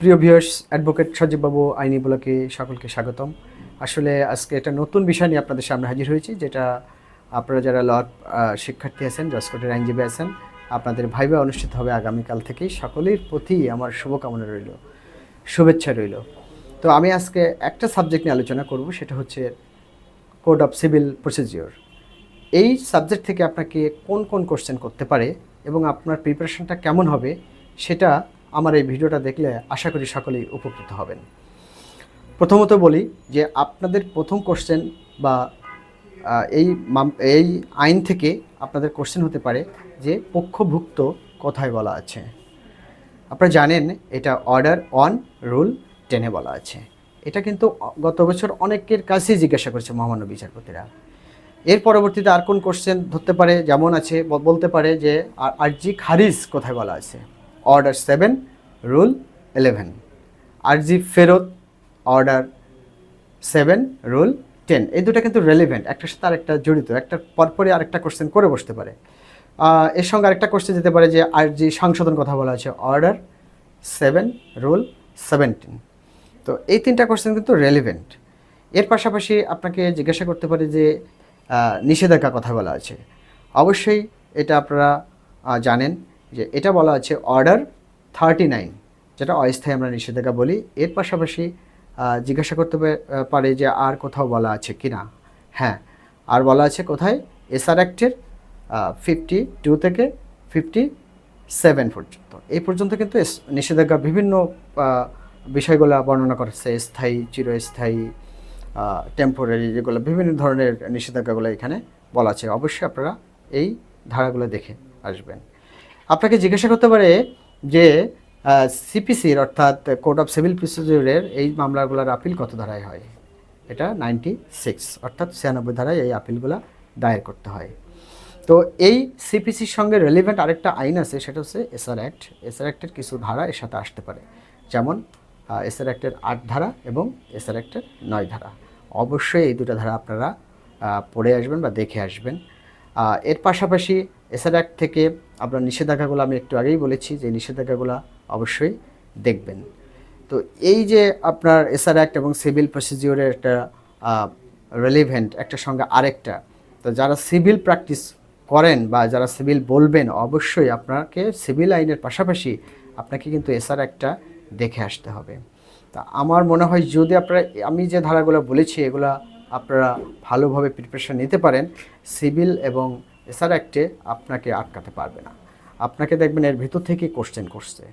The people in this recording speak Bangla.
প্রিয় ভিউয়ার্স অ্যাডভোকেট সজীববাবু, আইনি ব্লকে সকলকে স্বাগতম। আসলে আজকে একটা নতুন বিষয় নিয়ে আপনাদের সামনে হাজির হয়েছি, যেটা আপনারা যারা ল শিক্ষার্থী আছেন জসকোটের আইনজীবী আছেন, আপনাদের ভাইবা অনুষ্ঠিত হবে আগামীকাল থেকেই। সকলের প্রতি আমার শুভকামনা রইল, শুভেচ্ছা রইল। তো আমি আজকে একটা সাবজেক্ট নিয়ে আলোচনা করব, সেটা হচ্ছে কোড অফ সিভিল প্রসিজিওর এই সাবজেক্ট থেকে আপনাকে কোন কোন কোশ্চেন করতে পারে এবং আপনার প্রিপারেশনটা কেমন হবে, সেটা আমার এই ভিডিওটা দেখলে আশা করি সকলেই উপকৃত হবেন। প্রথমত বলি যে আপনাদের প্রথম কোশ্চেন বা এই এই আইন থেকে আপনাদের কোশ্চেন হতে পারে যে পক্ষভুক্ত কোথায় বলা আছে। আপনারা জানেন এটা অর্ডার অন রুল টেনে বলা আছে। এটা কিন্তু গত বছর অনেকের কাছেই জিজ্ঞাসা করেছে মহামান্য বিচারপতিরা। এর পরবর্তীতে আর কোন কোশ্চেন ধরতে পারে? যেমন আছে বলতে পারে যে, আর- আরজি খারিজ কোথায় বলা আছে? Order seven, rule eleven. আরজি ফেরত, অর্ডার সেভেন, রুল টেন। এই দুটো কিন্তু রেলিভেন্ট একটার সাথে আরেকটা জড়িত। একটা পরপরই আরেকটা কোশ্চেন করে বসতে পারে। এর সঙ্গে আরেকটা কোশ্চেন যেতে পারে যে আরজি সংশোধন কথা বলা আছে। Order seven, rule seventeen. তো এই তিনটা কোশ্চেন কিন্তু রেলিভেন্ট এর পাশাপাশি আপনাকে জিজ্ঞাসা করতে পারে যে নিষেধাজ্ঞা কথা বলা আছে। অবশ্যই এটা আপনারা জানেন। যে এটা বলা আছে অর্ডার থার্টি নাইন, যেটা অস্থায়ী আমরা নিষেধাজ্ঞা বলি। এর পাশাপাশি জিজ্ঞাসা করতে পারে যে আর কোথাও বলা আছে কি না হ্যাঁ আর বলা আছে কোথায়? এসআর অ্যাক্টের ফিফটি টু থেকে ফিফটি সেভেন পর্যন্ত। এই পর্যন্ত কিন্তু নিষেধাজ্ঞা বিভিন্ন বিষয়গুলো বর্ণনা করেছে স্থায়ী, চিরস্থায়ী টেম্পোরারি যেগুলো বিভিন্ন ধরনের নিষেধাজ্ঞাগুলো এখানে বলা আছে। অবশ্যই আপনারা এই ধারাগুলো দেখে আসবেন। আপনাকে জিজ্ঞাসা করতে পারে যে সিপিসির অর্থাৎ কোড অফ সিভিল প্রসিডিউরের এই মামলাগুলোর আপিল কত ধারায় হয়? এটা নাইনটি সিক্স অর্থাৎ ছিয়ানব্বই ধারায় এই আপিলগুলো দায়ের করতে হয়। তো এই সিপিসির সঙ্গে রেলিভেন্ট আরেকটা আইন আছে, সেটা হচ্ছে এসআর অ্যাক্ট এসআর অ্যাক্টের কিছু ধারা এর সাথে আসতে পারে। যেমন এসআর অ্যাক্টের আট ধারা এবং এসআর অ্যাক্টের নয় ধারা। অবশ্যই এই দুটো ধারা আপনারা পড়ে আসবেন বা দেখে আসবেন। এর পাশাপাশি এসআর অ্যাক্ট থেকে আপনার নিষেধাজ্ঞাগুলো আমি একটু আগেই বলেছি যে নিষেধাজ্ঞাগুলো অবশ্যই দেখবেন। তো এই যে আপনার এসআর অ্যাক্ট এবং সিভিল প্রসিডিওরের একটা রেলিভেন্ট একটা সঙ্গে আরেকটা, তো যারা সিভিল প্র্যাকটিস করেন বা যারা সিভিল বলবেন, অবশ্যই আপনাকে সিভিল আইনের পাশাপাশি আপনাকে কিন্তু এসআর একটা দেখে আসতে হবে। তা আমার মনে হয় যদি আপনারা, আমি যে ধারাগুলো বলেছি, এগুলো আপনারা ভালোভাবে প্রিপারেশন নিতে পারেন, সিভিল এবং এসআর অ্যাক্টে আপনাকে আটকাতে পারবে না। আপনাকে দেখবেন এর ভিতর থেকে কোশ্চেন করছে।